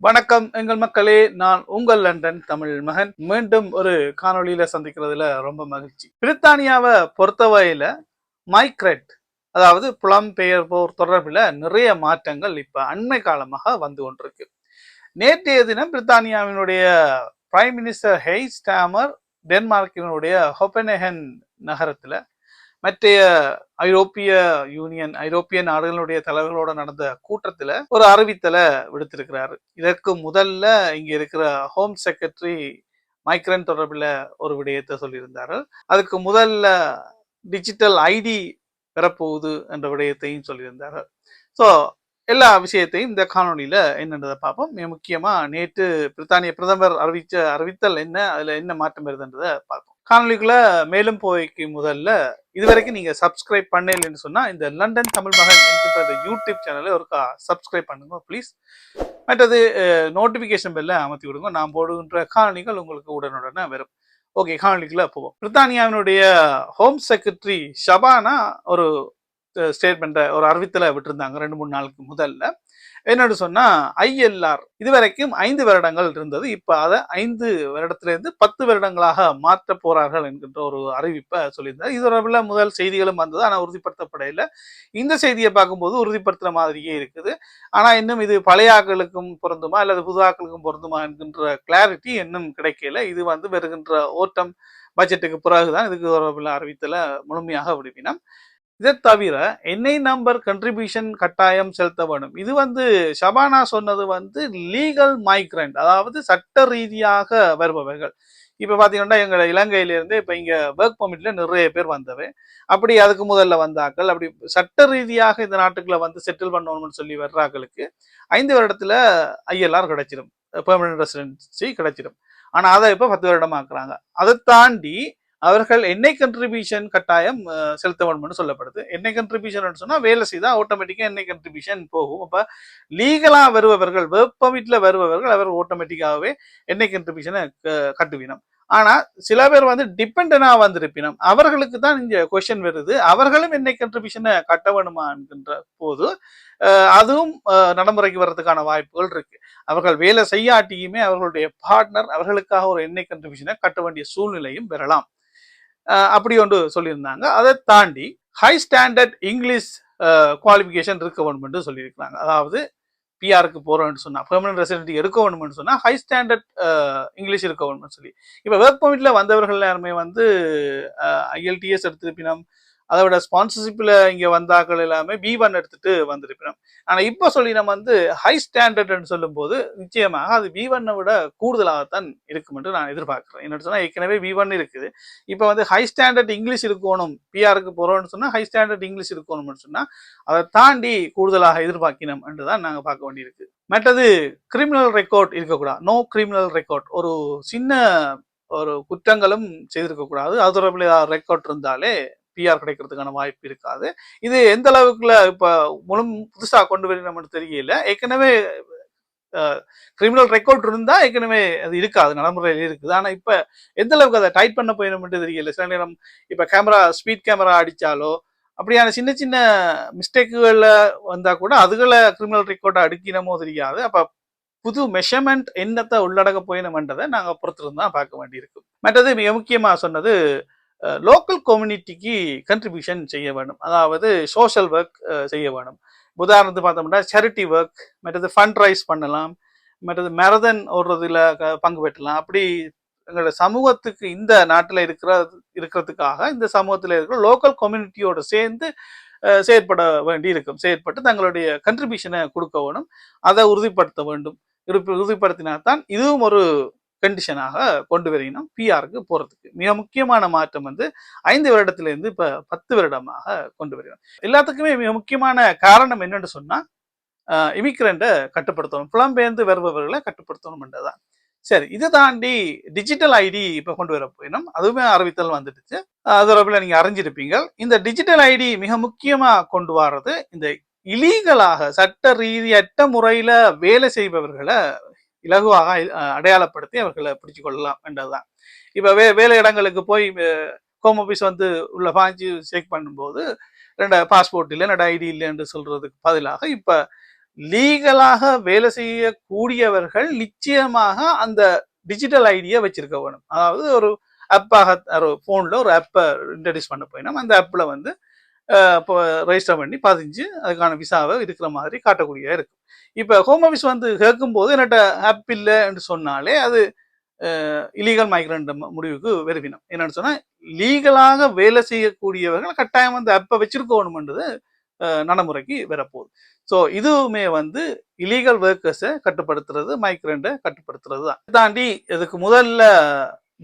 வணக்கம் எங்கள் மக்களே. நான் உங்கள் லண்டன் தமிழ் மகன். மீண்டும் ஒரு காணொலியில சந்திக்கிறதுல ரொம்ப மகிழ்ச்சி. பிரித்தானியாவை பொறுத்தவரையில மைக்ரெட் அதாவது புலம்பெயர்வோர் தொடர்பில் நிறைய மாற்றங்கள் இப்ப அண்மை காலமாக வந்து கொண்டிருக்கு. நேற்றைய தினம் பிரித்தானியாவினுடைய பிரைம் மினிஸ்டர் ஹெய் ஸ்டாமர் டென்மார்க்கினுடைய ஹொப்பனேகன் நகரத்துல மற்றைய ஐரோப்பிய யூனியன் ஐரோப்பிய நாடுகளுடைய தலைவர்களோட நடந்த கூட்டத்துல ஒரு அறிவித்தலை விடுத்திருக்கிறாரு. இதற்கு முதல்ல இங்க இருக்கிற ஹோம் செக்ரட்டரி மைக்ரன் தொடர்பில் ஒரு விடயத்தை சொல்லியிருந்தார்கள் அதுக்கு முதல்ல டிஜிட்டல் ஐடி பெறப்போகுது என்ற விடயத்தையும் சொல்லியிருந்தார்கள் ஸோ எல்லா விஷயத்தையும் இந்த காணொலியில் என்னன்றதை பார்ப்போம். மிக முக்கியமாக நேற்று பிரித்தானிய பிரதமர் அறிவித்த அறிவித்தல் என்ன அதில் என்ன மாற்றம் வருதுன்றதை பார்ப்போம். காணொளிக்குள்ள மேலும் போய்க்கு முதல்ல இதுவரைக்கும் நீங்க சப்ஸ்கிரைப் பண்ணலன்னு சொன்னா இந்த லண்டன் தமிழ் மகன் என்கின்ற யூடியூப் சேனலை ஒரு சப்ஸ்கிரைப் பண்ணுங்க ப்ளீஸ் மற்றது நோட்டிபிகேஷன் பெல்ல அமர்த்தி விடுங்க. நான் போடுகின்ற காணொலிகள் உங்களுக்கு உடனுடனே வரும். ஓகே காணொளிக்குள்ள போவோம். பிரித்தானியாவினுடைய ஹோம் செக்ரட்டரி ஷபானா ஒரு ஸ்டேட்மெண்ட்டை ஒரு அறிவித்தலை விட்டுருந்தாங்க ரெண்டு மூணு நாளுக்கு முதல்ல. என்னன்னு சொன்னா ஐஎல்ஆர். இதுவரைக்கும் ஐந்து வருடங்கள் இருந்தது. இப்ப அதை ஐந்து வருடத்திலிருந்து பத்து வருடங்களாக மாற்ற போறார்கள் என்கின்ற ஒரு அறிவிப்பை சொல்லியிருந்தார். இது தொடர்பில் முதல் செய்திகளும் வந்தது. ஆனால் உறுதிப்படுத்தப்படையில இந்த செய்தியை பார்க்கும்போது உறுதிப்படுத்துற மாதிரியே இருக்குது. ஆனா இன்னும் இது பழைய ஆக்களுக்கும் பொருந்துமா? அல்லது புது ஆக்களுக்கும் பொருந்துமா? என்கின்ற கிளாரிட்டி இன்னும் கிடைக்கல. இது வந்து வருகின்ற ஓட்டம் பட்ஜெட்டுக்கு பிறகுதான் இதுக்கு தொடர்பில் அறிவித்தல முழுமையாக விடுவினோம். இதை தவிர என்ஐ நம்பர் கண்ட்ரிபியூஷன் கட்டாயம் செலுத்த வேண்டும். இது வந்து ஷபானா சொன்னது வந்து லீகல் மைக்ரண்ட் அதாவது சட்ட ரீதியாக வருபவர்கள். இப்போ பார்த்தீங்கன்னா எங்கள் இலங்கையிலேருந்து இப்போ இங்கே ஒர்க் பர்மிட்ல நிறைய பேர் வந்தவை அப்படி அதுக்கு முதல்ல வந்தாக்கள் அப்படி சட்ட ரீதியாக இந்த நாட்டுக்குள்ள வந்து செட்டில் பண்ணணும்னு சொல்லி வர்றாக்களுக்கு ஐந்து வருடத்துல ஐஎல்ஆர் கிடைச்சிடும் பெர்மனன்ட் ரெசிடென்சி கிடைச்சிடும் ஆனால் அதை இப்போ பத்து வருடமாக்குறாங்க அதை தாண்டி அவர்கள் எண்ணெய் கண்ட்ரிபியூஷன் கட்டாயம் செலுத்த வேண்டும்னு சொல்லப்படுது. எண்ணெய் கண்ட்ரிபியூஷன் சொன்னால் வேலை செய்தால் ஆட்டோமேட்டிக்காக எண்ணெய் கண்ட்ரிபியூஷன் போகும். அப்போ லீகலாக வருபவர்கள் ஒர்க் பர்மிட்ல வருபவர்கள் அவர் ஆட்டோமேட்டிக்காகவே எண்ணெய் கண்ட்ரிபியூஷனை கட்டுவினம். ஆனால் சில பேர் வந்து டிபெண்டனாக வந்திருப்பினம். அவர்களுக்கு தான் இந்த கொஷின் வருது. அவர்களும் எண்ணெய் கண்ட்ரிபியூஷனை கட்ட வேணுமா என்கின்ற போது அதுவும் நடைமுறைக்கு வர்றதுக்கான வாய்ப்புகள் இருக்கு. அவர்கள் வேலை செய்யாட்டியுமே அவர்களுடைய பார்ட்னர் அவர்களுக்காக ஒரு எண்ணெய் கண்ட்ரிபியூஷனை கட்ட வேண்டிய சூழ்நிலையும் பெறலாம் அப்படி ஒன்று சொல்லியிருந்தாங்க. அதை தாண்டி ஹை ஸ்டாண்டர்ட் இங்கிலீஷ் குவாலிஃபிகேஷன் இருக்க வேணும்னு சொல்லியிருக்கிறாங்க. அதாவது பிஆருக்கு போறோம்னு சொன்னால் பெர்மனன்ட் ரெசிடென்ட் எடுக்க வேணும்னு சொன்னால் ஹை ஸ்டாண்டர்ட் இங்கிலீஷ் இருக்க வேணும்னு சொல்லி. இப்போ ஒர்க் பர்மிட்ல வந்தவர்கள் எல்லாருமே வந்து ஐஎல்டிஎஸ் எடுத்திருப்பினம் அதை விட ஸ்பான்சர்ஷிப்ல இங்கே வந்தாக்கள் எல்லாமே பி ஒன் எடுத்துட்டு வந்திருக்கிறோம். ஆனால் இப்போ சொல்லி நம்ம வந்து ஹை ஸ்டாண்டர்ட்னு சொல்லும்போது நிச்சயமாக அது பி ஒன்னை விட கூடுதலாகத்தான் இருக்கும் என்று நான் எதிர்பார்க்குறேன். என்ன சொன்னால் ஏற்கனவே பி ஒன் இருக்குது. இப்போ வந்து ஹை ஸ்டாண்டர்ட் இங்கிலீஷ் இருக்கணும் பிஆருக்கு போகிறோம்னு சொன்னால் ஹை ஸ்டாண்டர்ட் இங்கிலீஷ் இருக்கணும்னு சொன்னால் அதை தாண்டி கூடுதலாக எதிர்பார்க்கணும் என்றுதான் நாங்கள் பார்க்க வேண்டியிருக்கு. மற்றது கிரிமினல் ரெக்கார்ட் இருக்கக்கூடாது. நோ கிரிமினல் ரெக்கார்ட் ஒரு சின்ன ஒரு குற்றங்களும் செய்திருக்கக்கூடாது. அது தொடர்பில் ரெக்கார்ட் இருந்தாலே பிஆர் கிடைக்கிறதுக்கான வாய்ப்பு இருக்காது. இது எந்த அளவுக்குல இப்போ முழு புதுசாக கொண்டு வரணும் நமக்கு தெரியல. ஏற்கனவே கிரிமினல் ரெக்கார்ட் இருந்தால் ஏற்கனவே அது இருக்காது நடைமுறையில் இருக்குது. ஆனால் இப்போ எந்த அளவுக்கு அதை டைட் பண்ண போயணும்னு தெரியல. சில நேரம் இப்போ கேமரா ஸ்பீட் கேமரா அடித்தாலோ அப்படியான சின்ன சின்ன மிஸ்டேக்குகளில் வந்தால் கூட அதுகளை கிரிமினல் ரெக்கார்டை அடுக்கினமோ தெரியாது. அப்போ புது மெஷர்மெண்ட் என்னத்தை உள்ளடக்க போயினோம்ன்றதை நாங்கள் பொறுத்திருந்து தான் பார்க்க வேண்டியிருக்கும். மற்றது மிக முக்கியமாக சொன்னது லோக்கல் கம்யூனிட்டிக்கு கண்ட்ரிபியூஷன் செய்ய வேண்டும். அதாவது சோஷியல் ஒர்க் செய்ய வேண்டும். உதாரணத்துக்கு பார்த்தோம்னா சேரிட்டி ஒர்க் மற்றது ஃபண்ட் ரைஸ் பண்ணலாம் மற்றது மேரதன் ஓடுறதுல பங்கு பெற்றலாம். அப்படி எங்களோட சமூகத்துக்கு இந்த நாட்டில் இருக்கிற இருக்கிறதுக்காக இந்த சமூகத்தில் இருக்கிற லோக்கல் கம்யூனிட்டியோடு சேர்ந்து செயற்பட வேண்டி இருக்கும் செயற்பட்டு தங்களுடைய கண்ட்ரிபியூஷனை கொடுக்க வேணும். அதை உறுதிப்படுத்த வேண்டும். உறுதிப்படுத்தினால்தான் இதுவும் ஒரு கண்டிஷனாக கொண்டு வரணும் பிஆருக்கு போறதுக்கு. மிக முக்கியமான மாற்றம் வந்து ஐந்து வருடத்திலிருந்து இப்போ பத்து வருடமாக கொண்டு வரணும் எல்லாத்துக்குமே மிக முக்கியமான காரணம் என்னென்னு சொன்னா இமிக்ரண்ட்டை கட்டுப்படுத்தணும். புலம்பெயர்ந்து வருபவர்களை கட்டுப்படுத்தணும் என்றதான். சரி இதை தாண்டி டிஜிட்டல் ஐடி இப்போ கொண்டு வர போயிடும் அதுவுமே அறிவித்தல் வந்துடுச்சு. அது நீங்க அறிஞ்சிருப்பீங்க. இந்த டிஜிட்டல் ஐடி மிக முக்கியமாக கொண்டு வர்றது இந்த இலீகலாக சட்ட ரீதியற்ற முறையில் வேலை செய்பவர்களை இலகுவாக அடையாளப்படுத்தி அவர்களை பிடிச்சு கொள்ளலாம் என்றதுதான். இப்போ வே வேலை இடங்களுக்கு போய் ஹோம் ஆஃபீஸ் வந்து உள்ள பாஞ்சு செக் பண்ணும்போது ரெண்டு பாஸ்போர்ட் இல்லை ரெண்டு ஐடி இல்லை என்று சொல்றதுக்கு பதிலாக இப்போ லீகலாக வேலை செய்யக்கூடியவர்கள் நிச்சயமாக அந்த டிஜிட்டல் ஐடியை வச்சிருக்க வேணும். அதாவது ஒரு ஆப்பாக ஒரு ஃபோனில் ஒரு ஆப்பை இன்ட்ரடியூஸ் பண்ண போயினோம் அந்த ஆப்பில் வந்து இப்போ ரெஜிஸ்டர் பண்ணி பதிஞ்சு அதுக்கான விசாவை இருக்கிற மாதிரி காட்டக்கூடிய இருக்கும். இப்போ ஹோம் ஆஃபீஸ் வந்து கேட்கும்போது என்னட்ட ஆப் இல்லை என்று சொன்னாலே அது இலீகல் மைக்ரண்ட் முடிவுக்கு வருவினம். என்னன்னு சொன்னால் லீகலாக வேலை செய்யக்கூடியவர்கள் கட்டாயம் வந்து அப்போ வச்சிருக்கணும்ன்றது நடைமுறைக்கு வரப்போகுது. ஸோ இதுவுமே வந்து இலீகல் ஒர்க்கர்ஸை கட்டுப்படுத்துறது மைக்ரண்ட்டை கட்டுப்படுத்துறது தான். தாண்டி இதுக்கு முதல்ல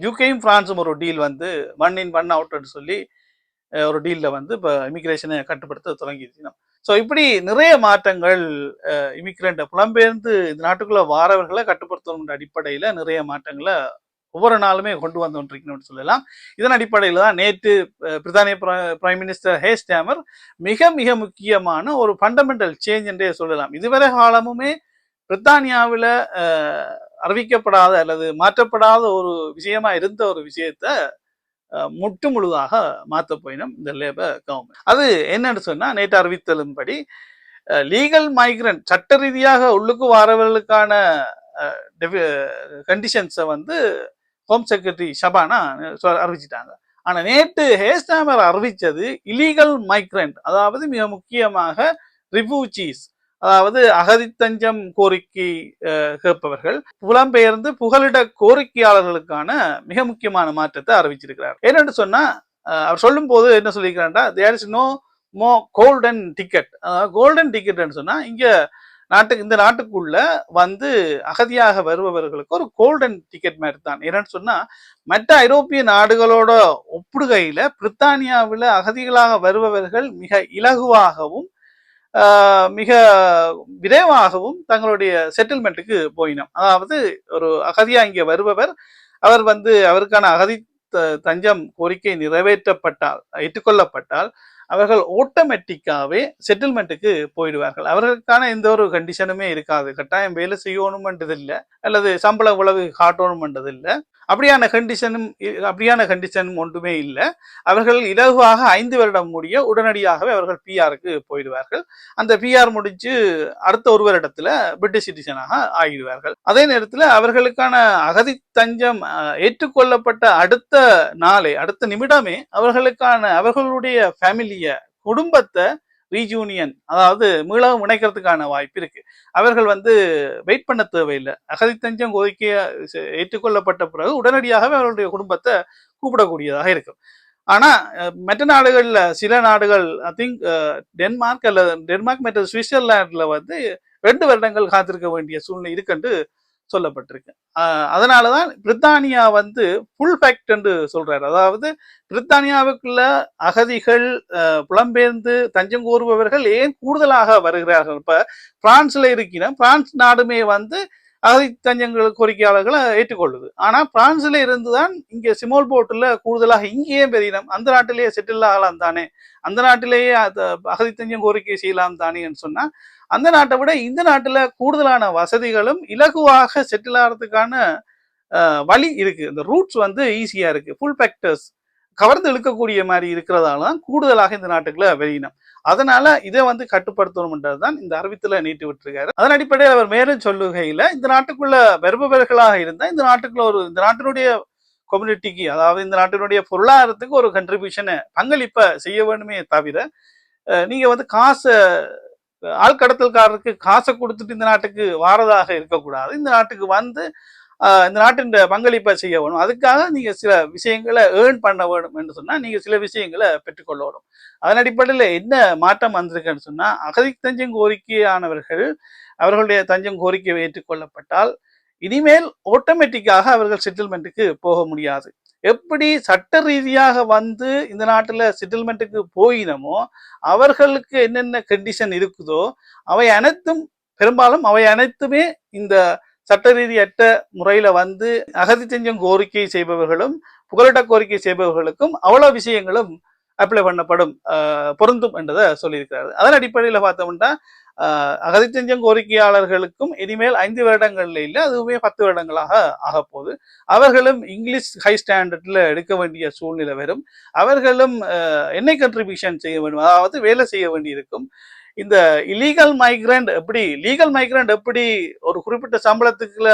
யூகேயும் பிரான்ஸும் ஒரு டீல் வந்து ஒன் இன் ஒன் அவுட்னு சொல்லி ஒரு டீலில் வந்து இப்போ இமிக்ரேஷனை கட்டுப்படுத்த தொடங்கியிருக்கணும் ஸோ இப்படி நிறைய மாற்றங்கள் இமிக்ரெண்ட் புலம்பெயர்ந்து இந்த நாட்டுக்குள்ளே வாரவர்களை கட்டுப்படுத்தணுன்ற அடிப்படையில் நிறைய மாற்றங்களை ஒவ்வொரு நாளுமே கொண்டு வந்து சொல்லலாம். இதன் அடிப்படையில் தான் நேற்று பிரித்தானிய பிரைம் மினிஸ்டர் ஹே ஸ்டேமர் மிக மிக முக்கியமான ஒரு ஃபண்டமெண்டல் சேஞ்ச் என்றே சொல்லலாம். இதுவரை காலமுமே பிரித்தானியாவில் அறிவிக்கப்படாத அல்லது மாற்றப்படாத ஒரு விஷயமா இருந்த ஒரு விஷயத்த முட்டு முழுவாக முழுதாக மாற்ற போயினும் இந்த லேபர் கவர்மெண்ட். அது என்னன்னு சொன்னா நேற்று அறிவித்தலும்படி லீகல் மைக்ரண்ட் சட்ட ரீதியாக உள்ளுக்கு வாரவர்களுக்கான கண்டிஷன்ஸை வந்து ஹோம் செக்ரட்டரி ஷபானா அறிவிச்சிட்டாங்க. ஆனால் நேற்று ஹேஸ்டாமர் அறிவித்தது இலீகல் மைக்ரண்ட் அதாவது மிக முக்கியமாக ரிஃப்யூஜிஸ் அதாவது அகதித்தஞ்சம் கோரிக்கை கேட்பவர்கள் புலம்பெயர்ந்து புகலிட கோரிக்கையாளர்களுக்கான மிக முக்கியமான மாற்றத்தை அறிவிச்சிருக்கிறார். என்னென்னு சொன்னா அவர் சொல்லும் போது என்ன சொல்லியிருக்கிறாண்டா there is no more golden ticket golden டிக்கெட்னு சொன்னா இங்க நாட்டுக்கு இந்த நாட்டுக்குள்ள வந்து அகதியாக வருபவர்களுக்கு ஒரு கோல்டன் டிக்கெட் மாதிரி தான் என்னன்னு சொன்னா மற்ற ஐரோப்பிய நாடுகளோட ஒப்புடுகையில பிரித்தானியாவில் அகதிகளாக வருபவர்கள் மிக இலகுவாகவும் மிக விரைவாகவும் தங்களுடைய செட்டில்மெண்ட்டுக்கு போயினோம். அதாவது ஒரு அகதியா இங்கே வருபவர் அவர் வந்து அவருக்கான அகதி த- தஞ்சம் கோரிக்கை நிறைவேற்றப்பட்டால் ஏற்றுக்கொள்ளப்பட்டால் அவர்கள் ஆட்டோமேட்டிக்காவே செட்டில்மெண்ட்டுக்கு போயிடுவார்கள். அவர்களுக்கான எந்த ஒரு கண்டிஷனுமே இருக்காது. கட்டாயம் வேலை செய்யணும்ன்றது இல்லை அல்லது சம்பள உழவு காட்டணும்ன்றது இல்லை அப்படியான கண்டிஷனும் அப்படியான கண்டிஷனும் ஒன்றுமே இல்லை. அவர்கள் இலகுவாக ஐந்து வருடம் முடிய உடனடியாகவே அவர்கள் பிஆருக்கு போயிடுவார்கள். அந்த பிஆர் முடிஞ்சு அடுத்த ஒரு வருடத்துல பிரிட்டிஷ் சிட்டிசனாக ஆகிடுவார்கள். அதே நேரத்தில் அவர்களுக்கான அகதி தஞ்சம் அஹ், ஏற்றுக்கொள்ளப்பட்ட அடுத்த நாளே அடுத்த நிமிடமே அவர்களுக்கான அவர்களுடைய ஃபேமிலிய குடும்பத்தை ரீஜூனியன் அதாவது மீளவும் இணைக்கிறதுக்கான வாய்ப்பு இருக்கு. அவர்கள் வந்து வெயிட் பண்ண தேவையில்லை. அகதி தஞ்சம் கோரிக்கைய ஏற்றுக்கொள்ளப்பட்ட பிறகு உடனடியாகவே அவர்களுடைய குடும்பத்தை கூப்பிடக்கூடியதாக இருக்கும். ஆனா மற்ற நாடுகள்ல சில நாடுகள் ஐ திங்க் டென்மார்க் அல்லது டென்மார்க் மற்றும் சுவிட்சர்லாந்துல வந்து ரெண்டு வருடங்கள் காத்திருக்க வேண்டிய சூழ்நிலை இருக்குன்னு சொல்லப்பட்டிருக்கு. அதனால அதனாலதான் பிரித்தானியா வந்து ஃபுல் ஃபேக்ட் என்று சொல்றாரு. அதாவது பிரித்தானியாவுக்குள்ள அகதிகள் புலம்பெயர்ந்து தஞ்சம் கோருபவர்கள் ஏன் கூடுதலாக வருகிறார்கள்? இப்ப பிரான்ஸ்ல இருக்கிற பிரான்ஸ் நாடுமே வந்து அகதி தஞ்சங்கள் கோரிக்கையாளர்களை ஏற்றுக்கொள்ளுது. ஆனா பிரான்ஸ்ல இருந்துதான் இங்க சிமோல் போட்டில் கூடுதலாக இங்கேயே பெரியணும் அந்த நாட்டிலேயே செட்டில் ஆகலாம் தானே? அந்த நாட்டிலேயே அது அகதி தஞ்சம் கோரிக்கை செய்யலாம் தானேன்னு சொன்னா அந்த நாட்டை விட இந்த நாட்டில் கூடுதலான வசதிகளும் இலகுவாக செட்டில் ஆகிறதுக்கான வழி இருக்குது இந்த ரூட்ஸ் வந்து ஈஸியாக இருக்குது ஃபுல் ஃபேக்டர்ஸ் கவர்ந்து இழுக்கக்கூடிய மாதிரி இருக்கிறதால தான் கூடுதலாக இந்த நாட்டுக்குள்ள வெளியினம். அதனால இதை வந்து கட்டுப்படுத்தணும்ன்றது தான் இந்த அறிவித்துல நீட்டி விட்டுருக்காரு. அதன் அடிப்படையில் அவர் மேலும் சொல்லுகையில இந்த நாட்டுக்குள்ள வருபவர்களாக இருந்தால் இந்த நாட்டுக்குள்ள ஒரு இந்த நாட்டினுடைய கம்யூனிட்டிக்கு அதாவது இந்த நாட்டினுடைய பொருளாதாரத்துக்கு ஒரு கண்ட்ரிபியூஷனை பங்களிப்பை செய்ய வேண்டுமே தவிர நீங்கள் நீங்க வந்து காசை ஆழ்கடத்தல்காரருக்கு காசை கொடுத்துட்டு இந்த நாட்டுக்கு வாரதாக இருக்கக்கூடாது. இந்த நாட்டுக்கு வந்து இந்த நாட்டின் பங்களிப்பை செய்ய வேணும். அதுக்காக நீங்கள் சில விஷயங்களை ஏர்ன் பண்ண வேணும் என்று சொன்னால் நீங்கள் சில விஷயங்களை பெற்றுக்கொள்ள வேணும். அதன் அடிப்படையில் என்ன மாற்றம் வந்திருக்குன்னு சொன்னால் அகதி தஞ்சம் கோரிக்கையானவர்கள் அவர்களுடைய தஞ்சம் கோரிக்கை ஏற்றுக்கொள்ளப்பட்டால் இனிமேல் ஆட்டோமேட்டிக்காக அவர்கள் செட்டில்மெண்ட்டுக்கு போக முடியாது. எப்படி சட்ட ரீதியாக வந்து இந்த நாட்டில் செட்டில்மெண்ட்டுக்கு போயினமோ அவர்களுக்கு என்னென்ன கண்டிஷன் இருக்குதோ அவை அனைத்தும் பெரும்பாலும் அவை அனைத்துமே இந்த சட்ட ரீதியற்ற முறையில வந்து அகதி செஞ்சம் கோரிக்கை செய்பவர்களும் புகலிட கோரிக்கை செய்பவர்களுக்கும் அவ்வளவு விஷயங்களும் அப்ளை பண்ணப்படும் பொருந்தும் என்றதை சொல்லியிருக்கிறாரு அதன் அடிப்படையில் பார்த்தோம்னா அகதிச்சஞ்சம் கோரிக்கையாளர்களுக்கும் இனிமேல் ஐந்து வருடங்கள்ல இல்லை அதுவுமே பத்து வருடங்களாக ஆகப்போகுது. அவர்களும் இங்கிலீஷ் ஹை ஸ்டாண்டர்ட்ல எடுக்க வேண்டிய சூழ்நிலை வரும். அவர்களும் ஆஹ், கண்ட்ரிபியூஷன் செய்ய வேண்டும்? அதாவது வேலை செய்ய வேண்டியிருக்கும். இந்த இலீகல் மைக்ரண்ட் எப்படி லீகல் மைக்ரண்ட் எப்படி ஒரு குறிப்பிட்ட சம்பளத்துக்குள்ள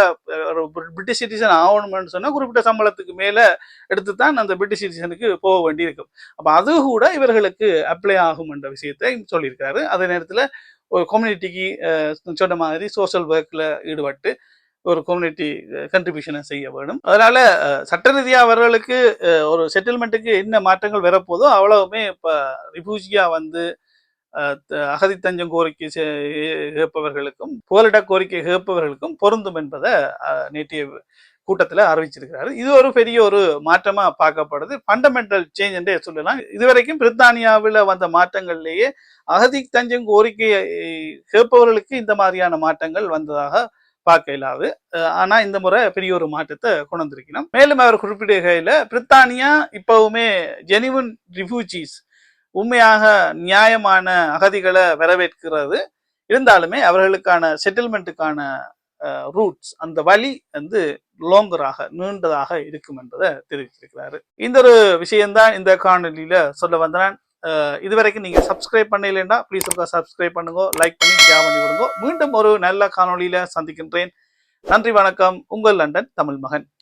ஒரு பிரிட்டிஷ் சிட்டிசன் ஆகணும்னு சொன்னா குறிப்பிட்ட சம்பளத்துக்கு மேல எடுத்து தான் அந்த பிரிட்டிஷ் சிட்டிசனுக்கு போக வேண்டியிருக்கும். அப்போ அது கூட இவர்களுக்கு அப்ளை ஆகும் என்ற விஷயத்தை சொல்லியிருக்காரு. அதே நேரத்தில் ஒரு கம்யூனிட்டிக்கு சொன்ன மாதிரி சோஷியல் ஒர்க்ல ஈடுபட்டு ஒரு கம்யூனிட்டி கண்ட்ரிபியூஷனை செய்ய வேணும். அதனால சட்ட ரீதியாக அவர்களுக்கு ஒரு செட்டில்மெண்ட்டுக்கு என்ன மாற்றங்கள் வரப்போதோ அவ்வளவுமே இப்போ ரிஃப்யூஜியா வந்து அகதி தஞ்சம் கோரிக்கை கேட்பவர்களுக்கும் புகலிட கோரிக்கை கேட்பவர்களுக்கும் பொருந்தும் என்பதை அஹ், நேற்றைய கூட்டத்தில் அறிவிச்சிருக்கிறாரு. இது ஒரு பெரிய ஒரு மாற்றமாக பார்க்கப்படுது. ஃபண்டமெண்டல் சேஞ்ச் என்றே சொல்லலாம். இதுவரைக்கும் பிரித்தானியாவில் வந்த மாற்றங்கள்லேயே அகதி தஞ்சம் கோரிக்கையை கேட்பவர்களுக்கு இந்த மாதிரியான மாற்றங்கள் வந்ததாக பார்க்க இல்லாது ஆனால் இந்த முறை பெரிய ஒரு மாற்றத்தை கொண்டு வந்திருக்கணும் மேலும் அவர் குறிப்பிடுகையில் பிரித்தானியா இப்போவுமே ஜெனிவன் ரிஃப்யூஜிஸ் உண்மையாக நியாயமான அகதிகளை வரவேற்கிறது. இருந்தாலுமே அவர்களுக்கான செட்டில்மெண்ட்டுக்கான ரூட்ஸ் அந்த வழி வந்து லோங்கராக நீண்டதாக இருக்கும் என்பதை தெரிவிச்சிருக்கிறாரு இந்த ஒரு விஷயம்தான் இந்த காணொலியில சொல்ல வந்தேன். இதுவரைக்கும் நீங்க சப்ஸ்கிரைப் பண்ணலைன்னா ப்ளீஸ் இருக்கா சப்ஸ்கிரைப் பண்ணுங்க லைக் பண்ணி ஷேர் பண்ணி விடுங்க. மீண்டும் ஒரு நல்ல காணொலியில சந்திக்கின்றேன். நன்றி வணக்கம். உங்கள் லண்டன் தமிழ் மகன்